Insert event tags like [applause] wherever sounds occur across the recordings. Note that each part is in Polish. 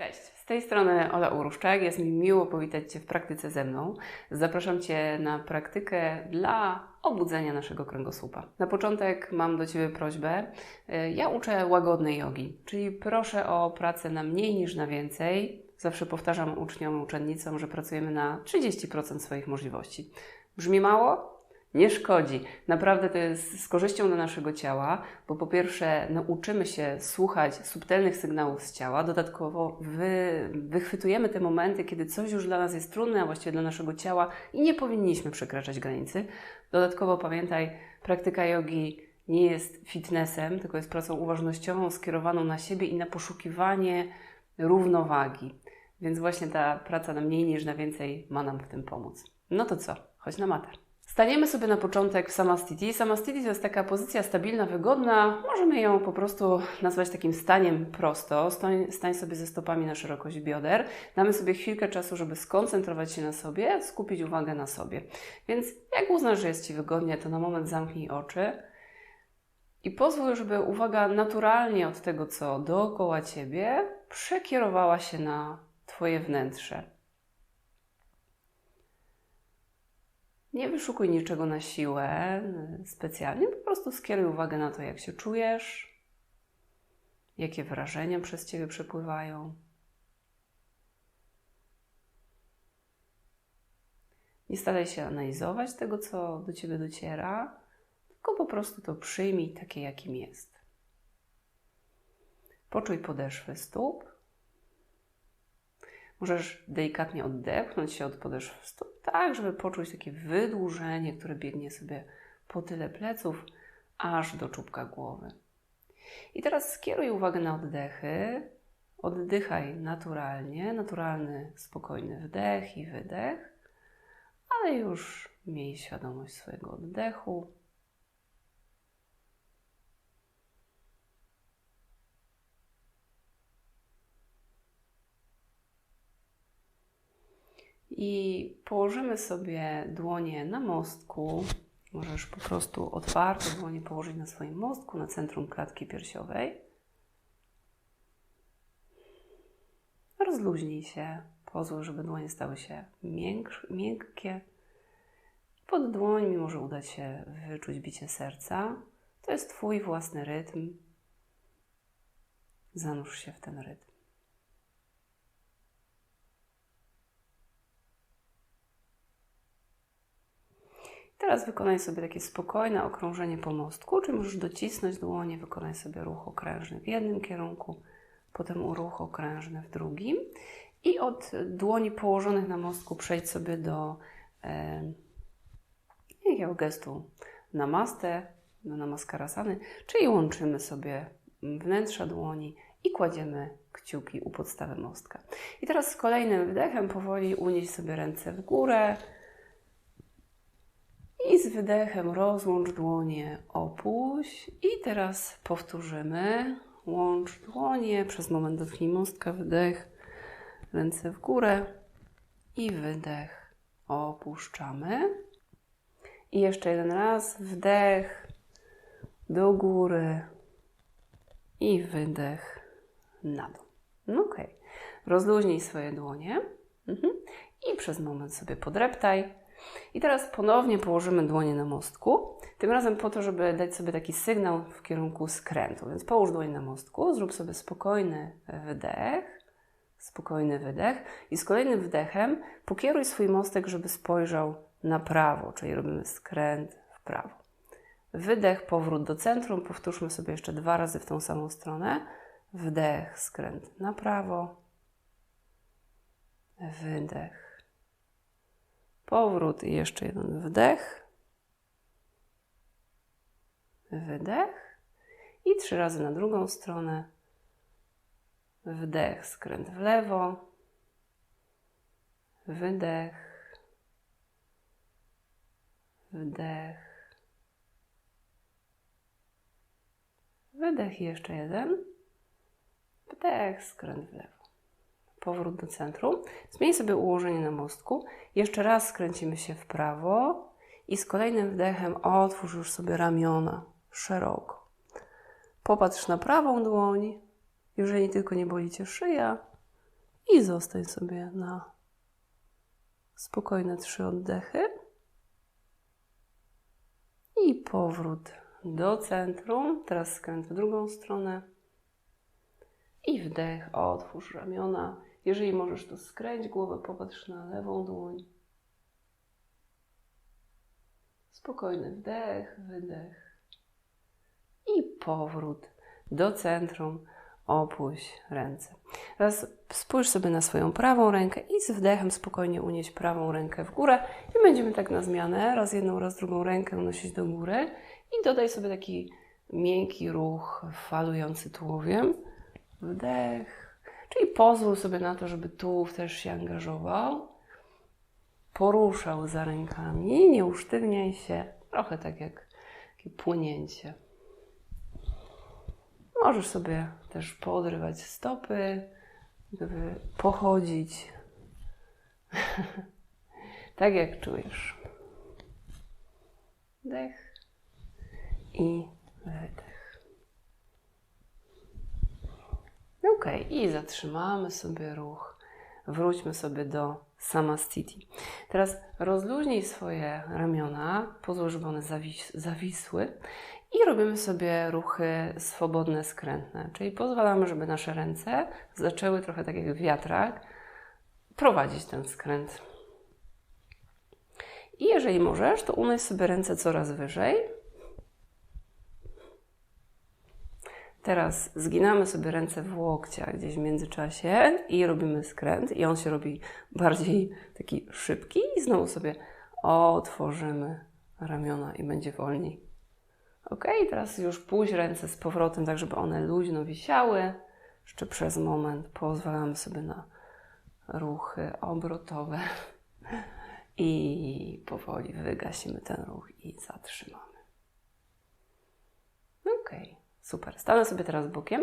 Cześć, z tej strony Ola Uruszczak. Jest mi miło powitać Cię w praktyce ze mną. Zapraszam Cię na praktykę dla obudzenia naszego kręgosłupa. Na początek mam do Ciebie prośbę. Ja uczę łagodnej jogi, czyli proszę o pracę na mniej niż na więcej. Zawsze powtarzam uczniom, uczennicom, że pracujemy na 30% swoich możliwości. Brzmi mało? Nie szkodzi. Naprawdę to jest z korzyścią dla naszego ciała, bo po pierwsze nauczymy się słuchać subtelnych sygnałów z ciała, dodatkowo wy, wychwytujemy te momenty, kiedy coś już dla nas jest trudne, a właściwie dla naszego ciała i nie powinniśmy przekraczać granicy. Dodatkowo pamiętaj, praktyka jogi nie jest fitnessem, tylko jest pracą uważnościową skierowaną na siebie i na poszukiwanie równowagi. Więc właśnie ta praca na mniej niż na więcej ma nam w tym pomóc. No to co? Chodź na matę. Staniemy sobie na początek w Samastiti. Samastiti to jest taka pozycja stabilna, wygodna. Możemy ją po prostu nazwać takim staniem prosto. Stań, stań sobie ze stopami na szerokość bioder. Damy sobie chwilkę czasu, żeby skoncentrować się na sobie, skupić uwagę na sobie. Więc jak uznasz, że jest Ci wygodnie, to na moment zamknij oczy i pozwól, żeby uwaga naturalnie od tego, co dookoła Ciebie, przekierowała się na Twoje wnętrze. Nie wyszukuj niczego na siłę specjalnie, po prostu skieruj uwagę na to, jak się czujesz, jakie wrażenia przez ciebie przepływają. Nie staraj się analizować tego, co do ciebie dociera, tylko po prostu to przyjmij takie, jakim jest. Poczuj podeszwy stóp Możesz delikatnie oddepchnąć się od podeszw stóp, tak, żeby poczuć takie wydłużenie, które biegnie sobie po tyle pleców, aż do czubka głowy. I teraz skieruj uwagę na oddechy. Oddychaj naturalnie, naturalny, spokojny wdech i wydech, ale już miej świadomość swojego oddechu. I położymy sobie dłonie na mostku. Możesz po prostu otwarte dłonie położyć na swoim mostku, na centrum klatki piersiowej. Rozluźnij się. Pozwól, żeby dłonie stały się miękkie. Pod dłońmi może udać się wyczuć bicie serca. To jest Twój własny rytm. Zanurz się w ten rytm. Teraz wykonaj sobie takie spokojne okrążenie po mostku, czy możesz docisnąć dłonie, wykonaj sobie ruch okrężny w jednym kierunku, potem ruch okrężny w drugim i od dłoni położonych na mostku przejdź sobie do e, jakiego gestu namaste, do namaskarasany, czyli łączymy sobie wnętrza dłoni i kładziemy kciuki u podstawy mostka. I teraz z kolejnym wdechem powoli unieś sobie ręce w górę, i z wydechem rozłącz dłonie, opuść. I teraz powtórzymy. Łącz dłonie, przez moment dotknij mostka, wydech, ręce w górę i wydech. Opuszczamy. I jeszcze jeden raz, wdech do góry i wydech na dół. No ok. Rozluźnij swoje dłonie mhm. i przez moment sobie podreptaj. I teraz ponownie położymy dłonie na mostku, tym razem po to, żeby dać sobie taki sygnał w kierunku skrętu. Więc połóż dłoń na mostku, zrób sobie spokojny wydech, spokojny wydech i z kolejnym wdechem pokieruj swój mostek, żeby spojrzał na prawo, czyli robimy skręt w prawo. Wydech, powrót do centrum, powtórzmy sobie jeszcze dwa razy w tą samą stronę. Wdech, skręt na prawo, wydech, Powrót i jeszcze jeden wdech. Wydech. I trzy razy na drugą stronę. Wdech, skręt w lewo. Wydech. Wdech. Wydech jeszcze jeden. Wdech, skręt w lewo powrót do centrum. Zmień sobie ułożenie na mostku. Jeszcze raz skręcimy się w prawo i z kolejnym wdechem otwórz już sobie ramiona szeroko. Popatrz na prawą dłoń. Jeżeli tylko nie boli Cię szyja, i zostań sobie na spokojne trzy oddechy. I powrót do centrum. Teraz skręt w drugą stronę. I wdech, otwórz ramiona. Jeżeli możesz, to skręć głowę, popatrz na lewą dłoń. Spokojny wdech, wydech. I powrót do centrum. Opuść ręce. Teraz spójrz sobie na swoją prawą rękę i z wdechem spokojnie unieść prawą rękę w górę. I będziemy tak na zmianę, raz jedną, raz drugą rękę unosić do góry. I dodaj sobie taki miękki ruch falujący tułowiem. Wdech. Czyli pozwól sobie na to, żeby tułów też się angażował. Poruszał za rękami, nie usztywniaj się. Trochę tak jak płynięcie. Możesz sobie też podrywać stopy, żeby pochodzić. [laughs] tak jak czujesz. Dech i wydech. Ok, i zatrzymamy sobie ruch. Wróćmy sobie do Samastiti. Teraz rozluźnij swoje ramiona, pozwól, żeby one zawis zawisły i robimy sobie ruchy swobodne, skrętne, czyli pozwalamy, żeby nasze ręce zaczęły trochę tak jak wiatrak prowadzić ten skręt. I jeżeli możesz, to unoś sobie ręce coraz wyżej. Teraz zginamy sobie ręce w łokciach gdzieś w międzyczasie i robimy skręt i on się robi bardziej taki szybki i znowu sobie otworzymy ramiona i będzie wolniej. Ok, teraz już pójść ręce z powrotem, tak żeby one luźno wisiały. Jeszcze przez moment pozwalamy sobie na ruchy obrotowe i powoli wygasimy ten ruch i zatrzymamy. Ok, super. Stanę sobie teraz bokiem.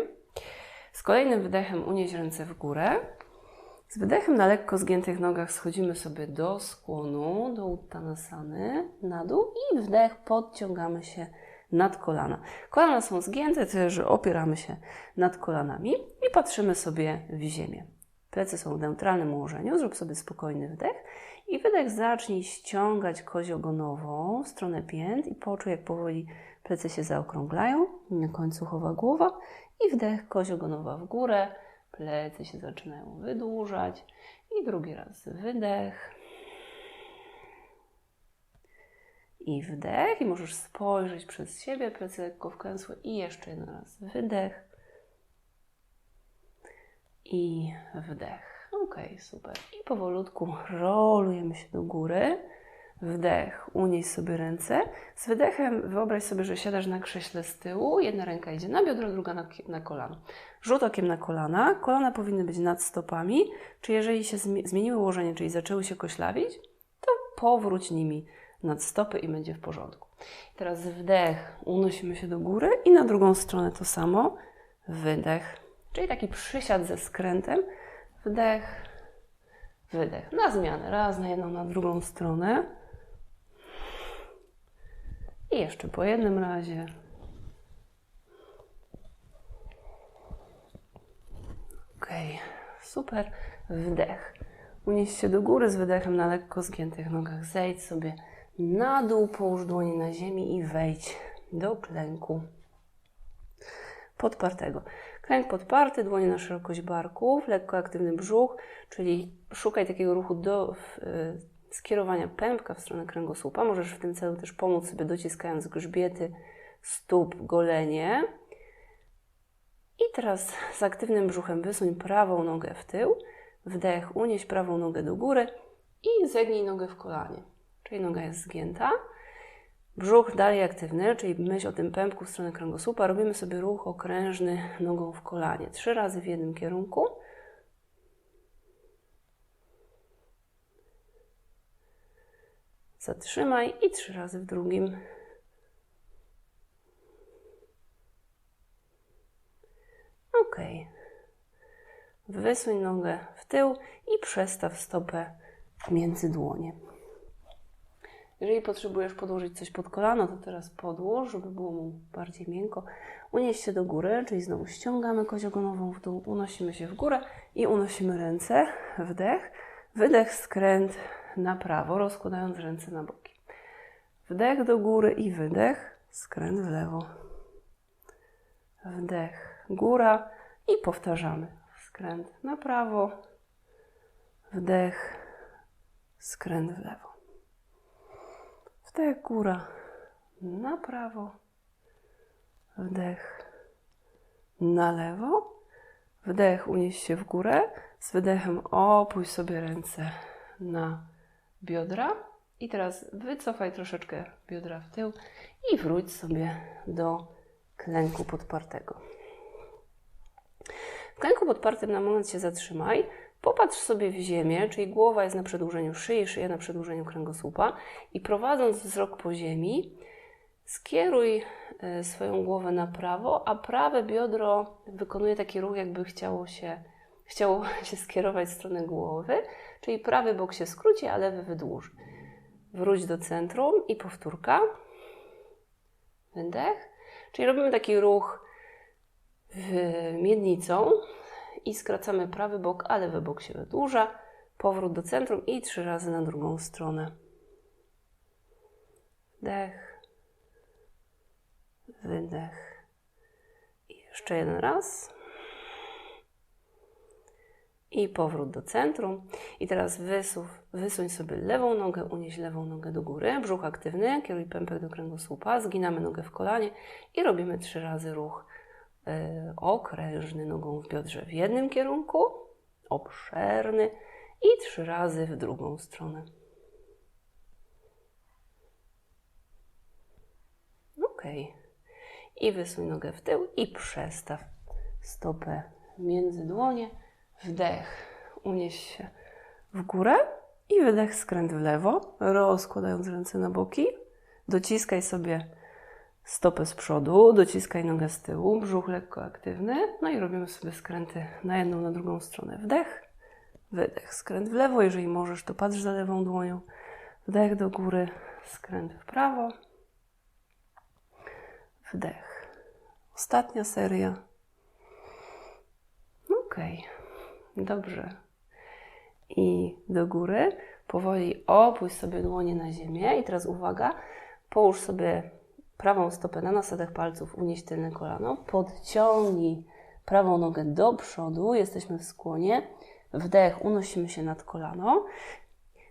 Z kolejnym wydechem unieść ręce w górę. Z wydechem na lekko zgiętych nogach schodzimy sobie do skłonu, do uttanasany, na dół i wdech podciągamy się nad kolana. Kolana są zgięte, tyle że opieramy się nad kolanami i patrzymy sobie w ziemię. Plecy są w neutralnym ułożeniu, zrób sobie spokojny wdech i wydech zacznij ściągać kość ogonową w stronę pięt i poczuj jak powoli plecy się zaokrąglają, chowa głowa i wdech kość ogonowa w górę, plecy się zaczynają wydłużać i drugi raz wydech i wdech i możesz spojrzeć przez siebie, plecy lekko wklęsłe i jeszcze jeden raz wydech i wdech. Ok, super. I powolutku rolujemy się do góry. Wdech, unieś sobie ręce. Z wydechem wyobraź sobie, że siadasz na krześle z tyłu. Jedna ręka idzie na biodro, druga na, na kolano. Rzut okiem na kolana. Kolana powinny być nad stopami. Czy jeżeli się zmieniły ułożenie, czyli zaczęły się koślawić, to powróć nimi nad stopy i będzie w porządku. Teraz wdech, unosimy się do góry i na drugą stronę to samo. Wydech, czyli taki przysiad ze skrętem. Wdech, wydech. Na zmianę. Raz na jedną, na drugą stronę. I jeszcze po jednym razie. Ok, super. Wdech. Unieś się do góry z wydechem na lekko zgiętych nogach. Zejdź sobie na dół, połóż dłonie na ziemi i wejdź do klęku podpartego. Klęk podparty, dłonie na szerokość barków, lekko aktywny brzuch, czyli szukaj takiego ruchu do skierowania pępka w stronę kręgosłupa. Możesz w tym celu też pomóc sobie dociskając grzbiety stóp, golenie. I teraz z aktywnym brzuchem wysuń prawą nogę w tył, wdech, unieś prawą nogę do góry i zegnij nogę w kolanie czyli noga jest zgięta. Brzuch dalej aktywny, czyli myśl o tym pępku w stronę kręgosłupa. Robimy sobie ruch okrężny nogą w kolanie. Trzy razy w jednym kierunku. Zatrzymaj i trzy razy w drugim. Ok. Wysuń nogę w tył i przestaw stopę między dłonie. Jeżeli potrzebujesz podłożyć coś pod kolano, to teraz podłóż, żeby było mu bardziej miękko. Unieś się do góry, czyli znowu ściągamy kość ogonową w dół, unosimy się w górę i unosimy ręce. Wdech, wydech, skręt na prawo, rozkładając ręce na boki. Wdech do góry i wydech, skręt w lewo. Wdech, góra i powtarzamy. Skręt na prawo, wdech, skręt w lewo. Wdech, góra, na prawo, wdech, na lewo, wdech, unieś się w górę, z wydechem opuść sobie ręce na biodra i teraz wycofaj troszeczkę biodra w tył i wróć sobie do klęku podpartego. W klęku podpartym na moment się zatrzymaj. Popatrz sobie w ziemię, czyli głowa jest na przedłużeniu szyi, szyja na przedłużeniu kręgosłupa i prowadząc wzrok po ziemi, skieruj e, swoją głowę na prawo, a prawe biodro wykonuje taki ruch, jakby chciało się, chciało się skierować w stronę głowy, czyli prawy bok się skróci, a lewy wydłuży. Wróć do centrum i powtórka. Wydech. Czyli robimy taki ruch miednicą i skracamy prawy bok, a lewy bok się wydłuża. Powrót do centrum i trzy razy na drugą stronę. Wdech, wydech. I jeszcze jeden raz. I powrót do centrum. I teraz wysuw, wysuń sobie lewą nogę, unieś lewą nogę do góry. Brzuch aktywny, kieruj pępek do kręgosłupa, zginamy nogę w kolanie i robimy trzy razy ruch y, okrężny nogą w biodrze w jednym kierunku, obszerny i trzy razy w drugą stronę. Ok. I wysuń nogę w tył i przestaw stopę między dłonie Wdech, unieś się w górę i wydech, skręt w lewo, rozkładając ręce na boki. Dociskaj sobie stopę z przodu, dociskaj nogę z tyłu, brzuch lekko aktywny. No i robimy sobie skręty na jedną, na drugą stronę. Wdech, wydech, skręt w lewo. Jeżeli możesz, to patrz za lewą dłonią. Wdech do góry, skręt w prawo. Wdech. Ostatnia seria. Okej. Okay. Dobrze. I do góry. Powoli opuść sobie dłonie na ziemię. I teraz uwaga, połóż sobie prawą stopę na nasadach palców, unieś tylne kolano, podciągnij prawą nogę do przodu, jesteśmy w skłonie. Wdech, unosimy się nad kolano.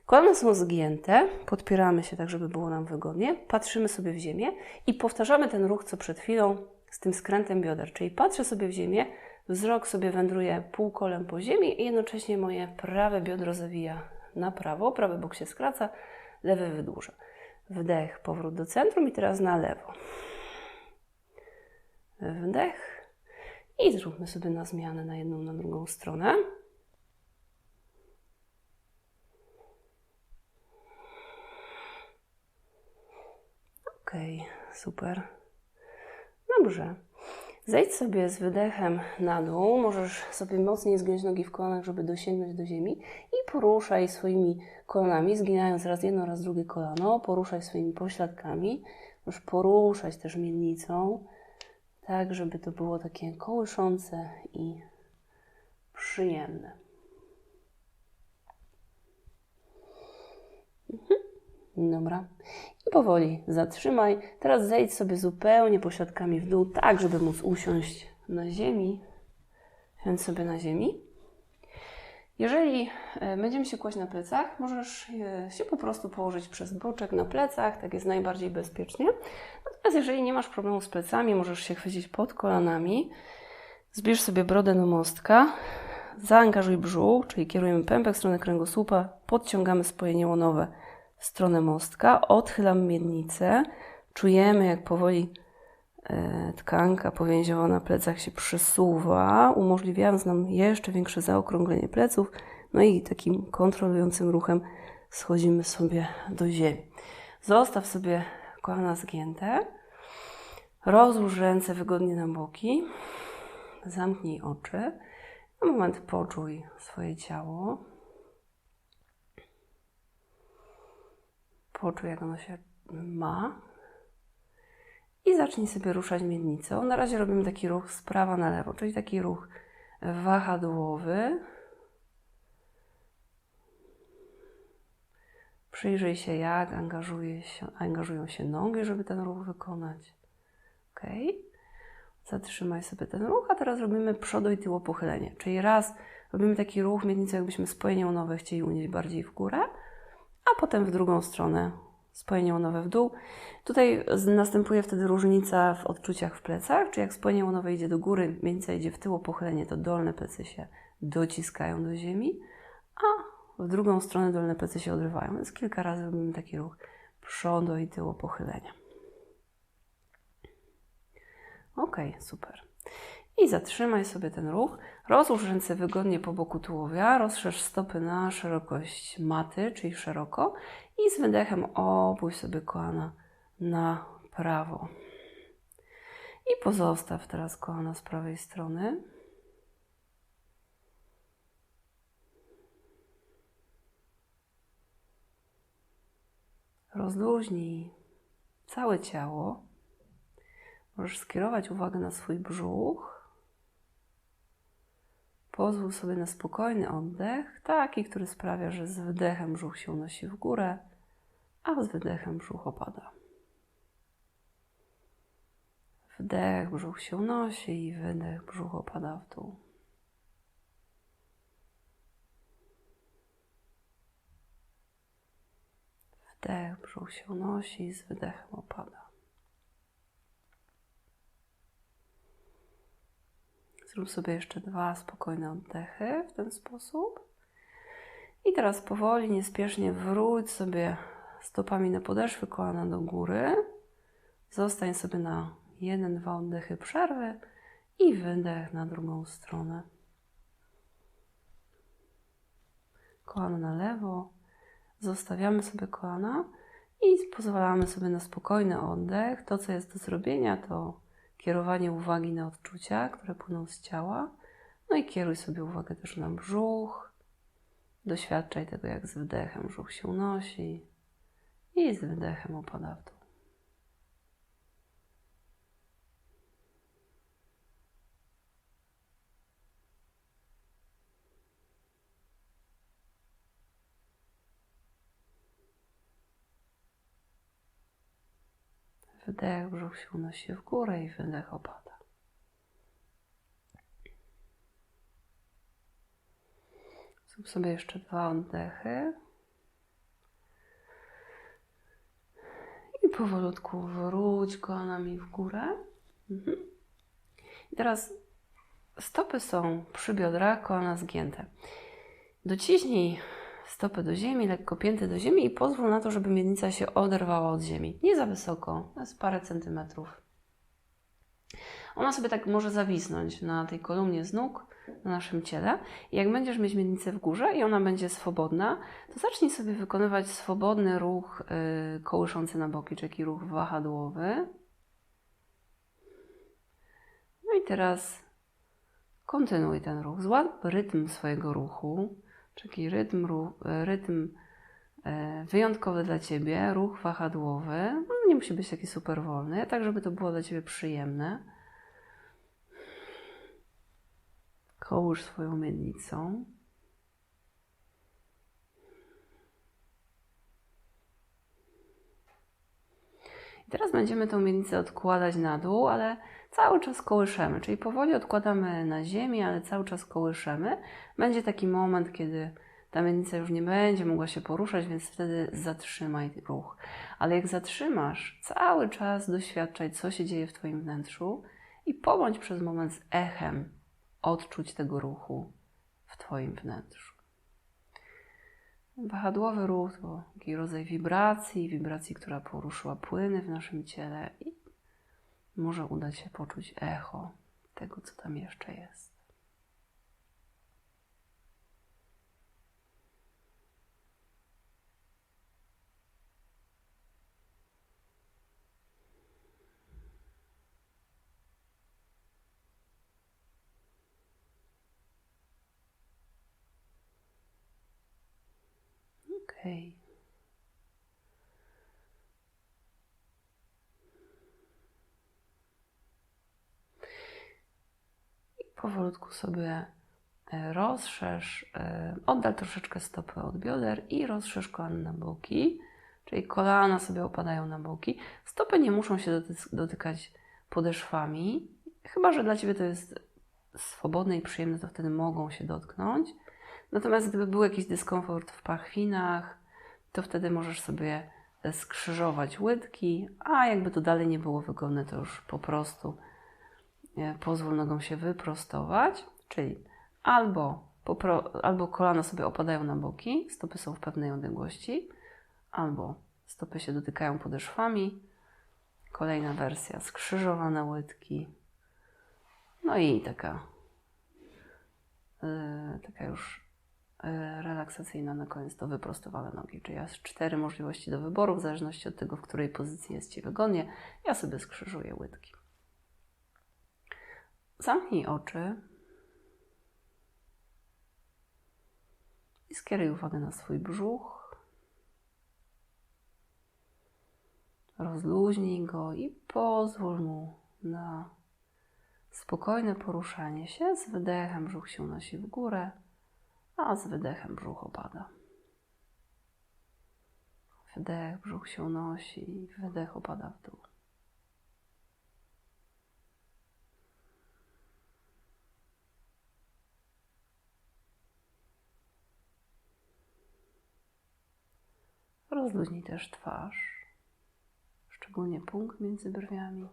Kolana są zgięte, podpieramy się tak, żeby było nam wygodnie, patrzymy sobie w ziemię i powtarzamy ten ruch, co przed chwilą z tym skrętem bioder, czyli patrzę sobie w ziemię, Wzrok sobie wędruje półkolem po ziemi i jednocześnie moje prawe biodro zawija na prawo, prawy bok się skraca, lewy wydłuża. Wdech, powrót do centrum i teraz na lewo. Wdech i zróbmy sobie na zmianę na jedną, na drugą stronę. Ok, super. Dobrze. Zejdź sobie z wydechem na dół, możesz sobie mocniej zgiąć nogi w kolanach, żeby dosięgnąć do ziemi. I poruszaj swoimi kolanami, zginając raz jedno, raz drugie kolano, poruszaj swoimi pośladkami, możesz poruszać też miednicą, tak żeby to było takie kołyszące i przyjemne. Dobra. I powoli zatrzymaj. Teraz zejdź sobie zupełnie pośladkami w dół, tak żeby móc usiąść na ziemi. Siądź sobie na ziemi. Jeżeli e, będziemy się kłaść na plecach, możesz e, się po prostu położyć przez boczek na plecach, tak jest najbardziej bezpiecznie. Natomiast jeżeli nie masz problemu z plecami, możesz się chwycić pod kolanami. Zbierz sobie brodę do mostka, zaangażuj brzuch, czyli kierujemy pępek w stronę kręgosłupa, podciągamy spojenie łonowe w stronę mostka, odchylam miednicę, czujemy jak powoli e, tkanka powięziowa na plecach się przesuwa, umożliwiając nam jeszcze większe zaokrąglenie pleców, no i takim kontrolującym ruchem schodzimy sobie do ziemi. Zostaw sobie kolana zgięte, rozłóż ręce wygodnie na boki, zamknij oczy, na moment poczuj swoje ciało. Poczuj, jak ono się ma. I zacznij sobie ruszać miednicą. Na razie robimy taki ruch z prawa na lewo, czyli taki ruch wahadłowy. Przyjrzyj się, jak angażuje się, angażują się nogi, żeby ten ruch wykonać. Ok. Zatrzymaj sobie ten ruch, a teraz robimy przodu i tyło pochylenie. Czyli raz robimy taki ruch miednicą, jakbyśmy spojenie łonowe chcieli unieść bardziej w górę, a potem w drugą stronę spojenie łonowe w dół. Tutaj następuje wtedy różnica w odczuciach w plecach, czyli jak spojenie łonowe idzie do góry, miednica idzie w tyło pochylenie, to dolne plecy się dociskają do ziemi, a w drugą stronę dolne plecy się odrywają. Więc kilka razy robimy taki ruch przodu i tyło pochylenia. Ok, super. I zatrzymaj sobie ten ruch. Rozłóż ręce wygodnie po boku tułowia, rozszerz stopy na szerokość maty, czyli szeroko i z wydechem opuść sobie kolana na prawo. I pozostaw teraz kolana z prawej strony. Rozluźnij całe ciało. Możesz skierować uwagę na swój brzuch. Pozwól sobie na spokojny oddech, taki, który sprawia, że z wydechem brzuch się unosi w górę, a z wydechem brzuch opada. Wdech, brzuch się unosi i wydech, brzuch opada w dół. Wdech, brzuch się unosi i z wydechem opada. Zrób sobie jeszcze dwa spokojne oddechy w ten sposób. I teraz powoli, niespiesznie wróć sobie stopami na podeszwy, kolana do góry. Zostań sobie na jeden, dwa oddechy przerwy i wydech na drugą stronę. Kolano na lewo, zostawiamy sobie kolana i pozwalamy sobie na spokojny oddech. To, co jest do zrobienia, to kierowanie uwagi na odczucia, które płyną z ciała. No i kieruj sobie uwagę też na brzuch. Doświadczaj tego, jak z wdechem brzuch się unosi i z wydechem opada w dół. Wdech, brzuch się unosi w górę i wydech opada. Zrób sobie jeszcze dwa oddechy. I powolutku wróć kolanami w górę. Mhm. I teraz stopy są przy biodrach, kolana zgięte. Dociśnij stopy do ziemi, lekko pięty do ziemi i pozwól na to, żeby miednica się oderwała od ziemi. Nie za wysoko, to jest parę centymetrów. Ona sobie tak może zawisnąć na tej kolumnie z nóg, na naszym ciele. I jak będziesz mieć miednicę w górze i ona będzie swobodna, to zacznij sobie wykonywać swobodny ruch yy, kołyszący na boki, czyli ruch wahadłowy. No i teraz kontynuuj ten ruch. Złap rytm swojego ruchu. Taki rytm, rytm e, wyjątkowy dla Ciebie, ruch wahadłowy. No, nie musi być taki super wolny, tak żeby to było dla Ciebie przyjemne. Kołóż swoją miednicą. I teraz będziemy tą miednicę odkładać na dół, ale cały czas kołyszemy, czyli powoli odkładamy na ziemię, ale cały czas kołyszemy. Będzie taki moment, kiedy ta miednica już nie będzie mogła się poruszać, więc wtedy zatrzymaj ruch. Ale jak zatrzymasz, cały czas doświadczaj, co się dzieje w Twoim wnętrzu i pobądź przez moment z echem odczuć tego ruchu w Twoim wnętrzu. Wahadłowy ruch to taki rodzaj wibracji, wibracji, która poruszyła płyny w naszym ciele i może uda się poczuć echo tego, co tam jeszcze jest. Powolutku sobie e, rozszerz, e, oddal troszeczkę stopy od bioder i rozszerz kolana na boki, czyli kolana sobie opadają na boki. Stopy nie muszą się doty- dotykać podeszwami, chyba że dla Ciebie to jest swobodne i przyjemne, to wtedy mogą się dotknąć. Natomiast gdyby był jakiś dyskomfort w pachwinach, to wtedy możesz sobie skrzyżować łydki, a jakby to dalej nie było wygodne, to już po prostu e, pozwól nogą się wyprostować, czyli albo, albo kolana sobie opadają na boki, stopy są w pewnej odległości, albo stopy się dotykają podeszwami. Kolejna wersja, skrzyżowane łydki. No i taka, yy, taka już yy, relaksacyjna na koniec to wyprostowane nogi. Czyli jest cztery możliwości do wyboru, w zależności od tego, w której pozycji jest Ci wygodnie. Ja sobie skrzyżuję łydki. Zamknij oczy i skieruj uwagę na swój brzuch. Rozluźnij go i pozwól mu na spokojne poruszanie się. Z wydechem brzuch się unosi w górę, a z wydechem brzuch opada. Wdech, brzuch się unosi, wydech opada w dół. Rozluźnij też twarz, szczególnie punkt między brwiami.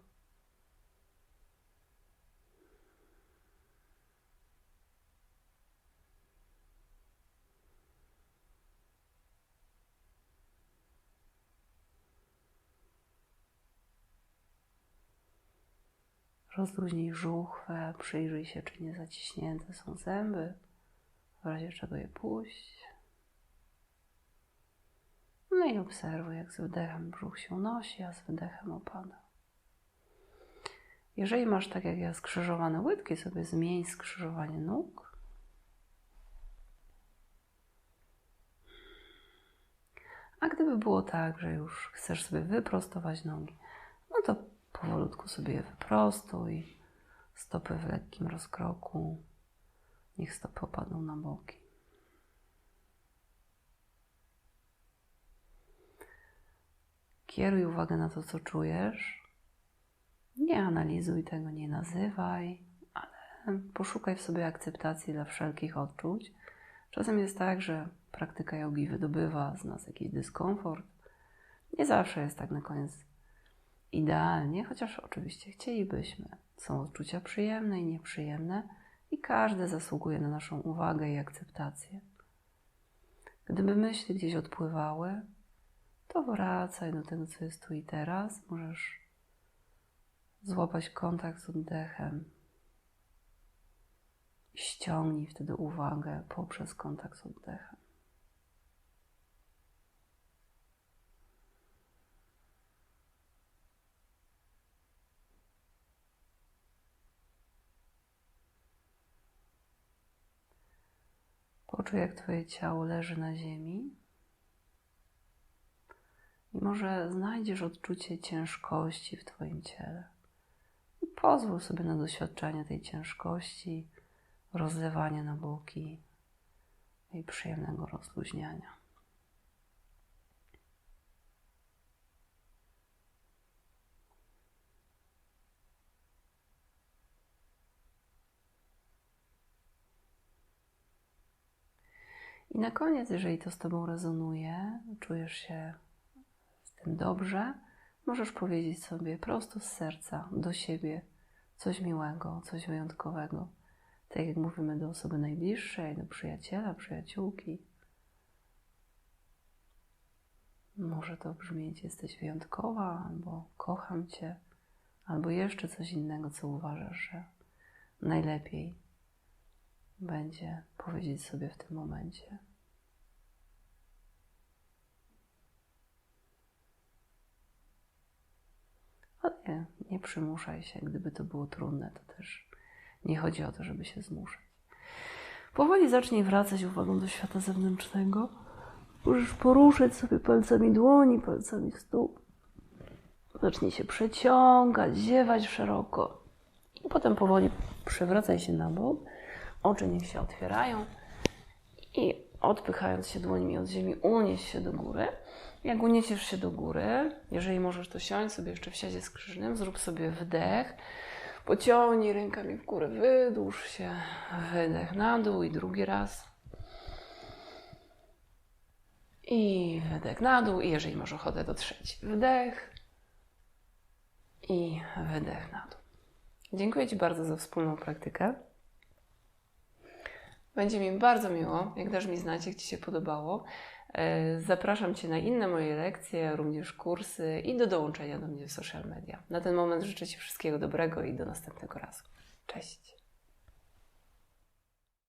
Rozluźnij żuchwę, przyjrzyj się, czy nie zaciśnięte są zęby, w razie czego je puść. No i obserwuj, jak z wdechem brzuch się unosi, a z wydechem opada. Jeżeli masz tak jak ja skrzyżowane łydki, sobie zmień skrzyżowanie nóg. A gdyby było tak, że już chcesz sobie wyprostować nogi, no to powolutku sobie je wyprostuj. Stopy w lekkim rozkroku. Niech stopy opadną na boki. Kieruj uwagę na to, co czujesz. Nie analizuj tego, nie nazywaj, ale poszukaj w sobie akceptacji dla wszelkich odczuć. Czasem jest tak, że praktyka jogi wydobywa z nas jakiś dyskomfort. Nie zawsze jest tak na koniec idealnie, chociaż oczywiście chcielibyśmy. Są odczucia przyjemne i nieprzyjemne i każde zasługuje na naszą uwagę i akceptację. Gdyby myśli gdzieś odpływały, to wracaj do tego, co jest tu i teraz. Możesz złapać kontakt z oddechem. Ściągnij wtedy uwagę poprzez kontakt z oddechem. Poczuj, jak Twoje ciało leży na ziemi. I może znajdziesz odczucie ciężkości w Twoim ciele. I pozwól sobie na doświadczenie tej ciężkości, rozlewania na boki i przyjemnego rozluźniania. I na koniec, jeżeli to z Tobą rezonuje, czujesz się tym dobrze, możesz powiedzieć sobie prosto z serca do siebie coś miłego, coś wyjątkowego. Tak jak mówimy do osoby najbliższej, do przyjaciela, przyjaciółki. Może to brzmieć jesteś wyjątkowa, albo kocham Cię, albo jeszcze coś innego, co uważasz, że najlepiej będzie powiedzieć sobie w tym momencie. Ale nie, nie przymuszaj się, gdyby to było trudne, to też nie chodzi o to, żeby się zmuszać. Powoli zacznij wracać uwagą do świata zewnętrznego. Możesz poruszać sobie palcami dłoni, palcami stóp. Zacznij się przeciągać, ziewać szeroko. I potem powoli Przewracaj się na bok, oczy niech się otwierają i odpychając się dłońmi od ziemi, unieś się do góry. Jak uniesiesz się do góry, jeżeli możesz to siąść sobie jeszcze w siadzie skrzyżnym, zrób sobie wdech, pociągnij rękami w górę, wydłuż się, wydech na dół i drugi raz. I wydech na dół i jeżeli masz ochotę, to trzeci wdech i wydech na dół. Dziękuję Ci bardzo za wspólną praktykę. Będzie mi bardzo miło, jak dasz mi znać, jak Ci się podobało. E, Zapraszam Cię na inne moje lekcje, również kursy i do dołączenia do mnie w social media. Na ten moment życzę Ci wszystkiego dobrego i do następnego razu. Cześć!